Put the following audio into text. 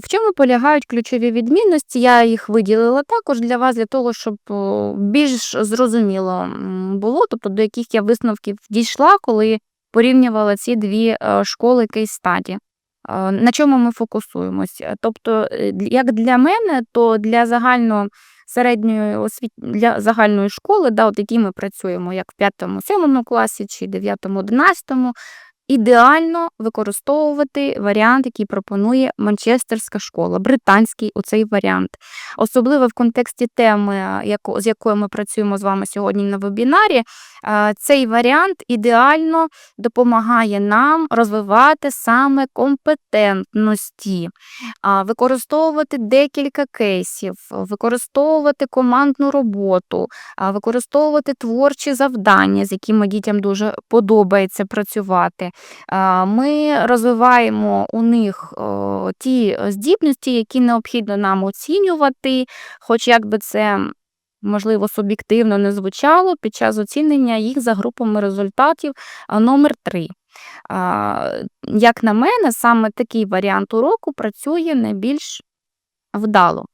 В чому полягають ключові відмінності? Я їх виділила також для вас, для того, щоб більш зрозуміло було, тобто до яких я висновків дійшла, коли порівнювала ці дві е, школи кейс-стаді. Е, На чому ми фокусуємось? Е, Тобто, е, як для мене, то для загально середньої освіт... для загальної школи, да, от які ми працюємо як в 5-7 класі чи 9-11, ідеально використовувати варіант, який пропонує Манчестерська школа, британський оцей варіант. Особливо в контексті теми, яко- з якою ми працюємо з вами сьогодні на вебінарі, е, цей варіант ідеально допомагає нам розвивати саме компетентності, використовувати декілька кейсів, використовувати командну роботу, використовувати творчі завдання, з якими дітям дуже подобається працювати. Ми розвиваємо у них ті здібності, які необхідно нам оцінювати, хоч як би це. Можливо, суб'єктивно не звучало під час оцінення їх за групами результатів номер 3. Як на мене, саме такий варіант уроку працює найбільш вдало.